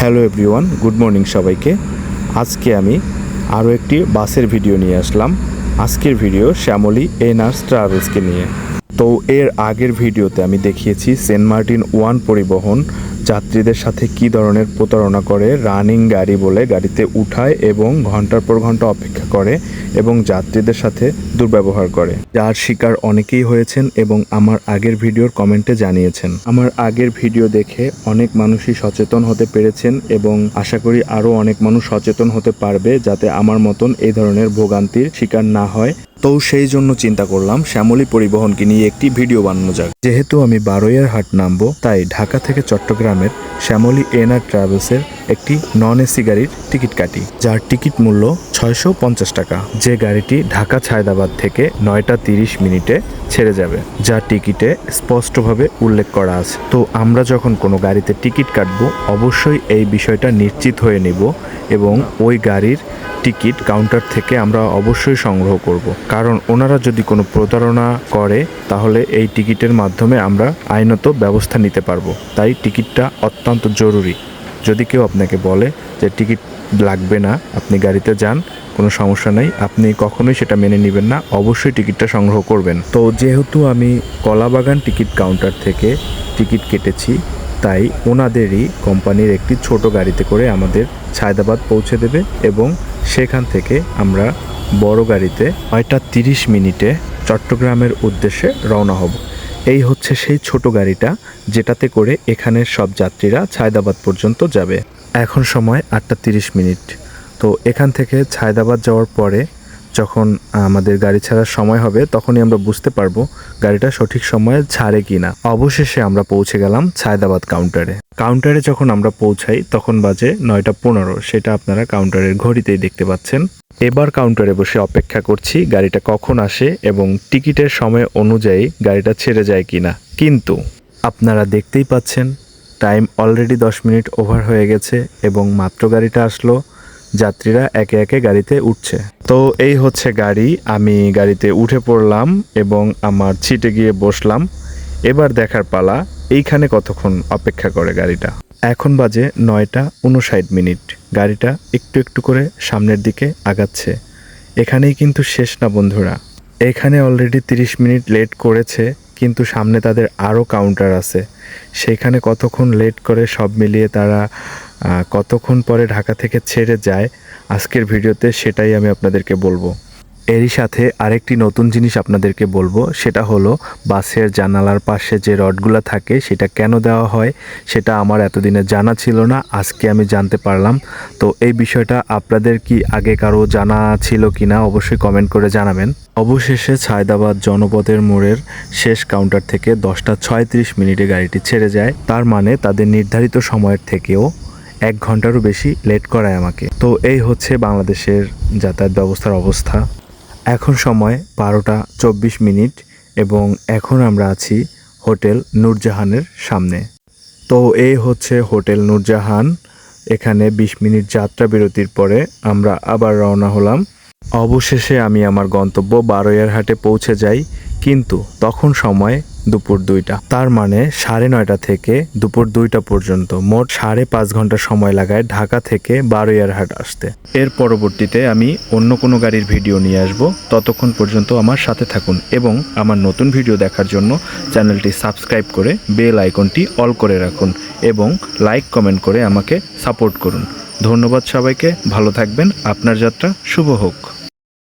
Hello everyone, good morning সবাইকে। আজকে আমি আরও একটি বাসের ভিডিও নিয়ে আসলাম। আজকের ভিডিও শ্যামলী এনআর ট্রাভেলসকে নিয়ে। তো এর আগের ভিডিওতে আমি দেখিয়েছি সেন্ট মার্টিন ওয়ান পরিবহন যাত্রীদের সাথে কী ধরনের প্রতারণা করে, রানিং গাড়ি বলে গাড়িতে উঠায় এবং ঘণ্টার পর ঘণ্টা অপেক্ষা করে এবং যাত্রীদের সাথে দুর্ব্যবহার করে। যার শিকার অনেকেই হয়েছেন এবং আমার আগের ভিডিওর কমেন্টে জানিয়েছেন। আমার আগের ভিডিও দেখে অনেক মানুষই সচেতন হতে পেরেছেন এবং আশা করি আরও অনেক মানুষ সচেতন হতে পারবে যাতে আমার মতন এই ধরনের ভোগান্তির শিকার না হয়। তো সেই জন্য চিন্তা করলাম শ্যামলী পরিবহনকে নিয়ে একটি ভিডিও বানানো যাক। যেহেতু আমি বারোয়ার হাট নামবো, তাই ঢাকা থেকে চট্টগ্রামের শ্যামলী এনআর ট্রাভেলসের একটি নন এসি গাড়ির টিকিট কাটি, যার টিকিট মূল্য ছয়শো পঞ্চাশ টাকা। যে গাড়িটি ঢাকা ছায়দাবাদ থেকে নয়টা তিরিশ মিনিটে ছেড়ে যাবে, যা টিকিটে স্পষ্টভাবে উল্লেখ করা আছে। তো আমরা যখন কোনো গাড়িতে টিকিট কাটবো, অবশ্যই এই বিষয়টা নিশ্চিত হয়ে নিব এবং ওই গাড়ির টিকিট কাউন্টার থেকে আমরা অবশ্যই সংগ্রহ করব। কারণ ওনারা যদি কোনো প্রতারণা করে, তাহলে এই টিকিটের মাধ্যমে আমরা আইনত ব্যবস্থা নিতে পারব। তাই টিকিটটা অত্যন্ত জরুরি। যদি কেউ আপনাকে বলে যে টিকিট লাগবে না, আপনি গাড়িতে যান, কোনো সমস্যা নেই। আপনি কখনোই সেটা মেনে নেবেন না, অবশ্যই টিকিটটা সংগ্রহ করবেন। তো যেহেতু আমি কলাবাগান টিকিট কাউন্টার থেকে টিকিট কেটেছি, তাই ওনাদেরই কোম্পানির একটি ছোট গাড়িতে করে আমাদের ছায়দাবাদ পৌঁছে দেবে এবং সেখান থেকে আমরা বড় গাড়িতে নয়টা তিরিশ মিনিটে চট্টগ্রামের উদ্দেশ্যে রওনা হব। এই হচ্ছে সেই ছোট গাড়িটা যেটাতে করে এখানের সব যাত্রীরা ছায়দাবাদ পর্যন্ত যাবে। এখন সময় আটটা তিরিশ মিনিট। তো এখান থেকে ছায়দাবাদ যাওয়ার পরে যখন আমাদের গাড়ি ছাড়ার সময় হবে, তখনই আমরা বুঝতে পারব গাড়িটা সঠিক সময়ে ছাড়ে কি না অবশেষে আমরা পৌঁছে গেলাম ছায়দাবাদ কাউন্টারে কাউন্টারে যখন আমরা পৌঁছাই, তখন বাজে নয়টা পনেরো। সেটা আপনারা কাউন্টারের ঘড়িতেই দেখতে পাচ্ছেন। এবার কাউন্টারে বসে অপেক্ষা করছি গাড়িটা কখন আসে এবং টিকিটের সময় অনুযায়ী গাড়িটা ছেড়ে যায় কিনা। কিন্তু আপনারা দেখতেই পাচ্ছেন টাইম অলরেডি দশ মিনিট ওভার হয়ে গেছে এবং মাত্র গাড়িটা আসলো। যাত্রীরা একে একে গাড়িতে উঠছে। তো এই হচ্ছে গাড়ি। আমি গাড়িতে উঠে পড়লাম এবং আমার ছিটে গিয়ে বসলাম। এবার দেখার পালা, এইখানে কতক্ষণ অপেক্ষা করে গাড়িটা? এখন বাজে নয়টা উনষাট মিনিট। গাড়িটা একটু একটু করে সামনের দিকে আগাচ্ছে। এখানেই কিন্তু শেষ না, বন্ধুরা। এখানে অলরেডি তিরিশ মিনিট লেট করেছে, কিন্তু সামনে তাদের আরও কাউন্টার আছে। সেইখানে কতক্ষণ লেট করে সব মিলিয়ে তারা কতক্ষণ পরে ঢাকা থেকে ছেড়ে যায় আজকের ভিডিওতে সেটাই আমি আপনাদেরকে বলব। এরই সাথে আরেকটি নতুন জিনিস আপনাদেরকে বলব, সেটা হলো বাসের জানালার পাশে যে রডগুলো থাকে, সেটা কেন দেওয়া হয় সেটা আমার এতদিনে জানা ছিল না, আজকে আমি জানতে পারলাম। তো এই বিষয়টা আপনাদের কি আগে কারও জানা ছিল কি না অবশ্যই কমেন্ট করে জানাবেন। অবশেষে ছায়দাবাদ জনপথের মোড়ের শেষ কাউন্টার থেকে দশটা ছয়ত্রিশ মিনিটে গাড়িটি ছেড়ে যায়। তার মানে তাদের নির্ধারিত সময়ের থেকেও এক ঘন্টারও বেশি লেট করায় আমাকে। তো এই হচ্ছে বাংলাদেশের যাতায়াত ব্যবস্থার অবস্থা। এখন সময় বারোটা চব্বিশ মিনিট এবং এখন আমরা আছি হোটেল নূরজাহানের সামনে। তো এই হচ্ছে হোটেল নূরজাহান। এখানে বিশ মিনিট যাত্রা বিরতির পরে আমরা আবার রওনা হলাম। অবশেষে আমি আমার গন্তব্য বারোয়ার হাটে পৌঁছে যাই, কিন্তু তখন সময় দুপুর দুইটা। তার মানে সাড়ে নয়টা থেকে দুপুর দুইটা পর্যন্ত, মোট সাড়ে পাঁচ ঘণ্টা সময় লাগায় ঢাকা থেকে বারোয়ার হাট আসতে। এর পরবর্তীতে আমি অন্য কোনো গাড়ির ভিডিও নিয়ে আসব। ততক্ষণ পর্যন্ত আমার সাথে থাকুন এবং আমার নতুন ভিডিও দেখার জন্য চ্যানেলটি সাবস্ক্রাইব করে বেল আইকনটি অল করে রাখুন এবং লাইক, কমেন্ট করে আমাকে সাপোর্ট করুন। ধন্যবাদ সবাইকে ভালো থাকবেন আপনার যাত্রা শুভ হোক।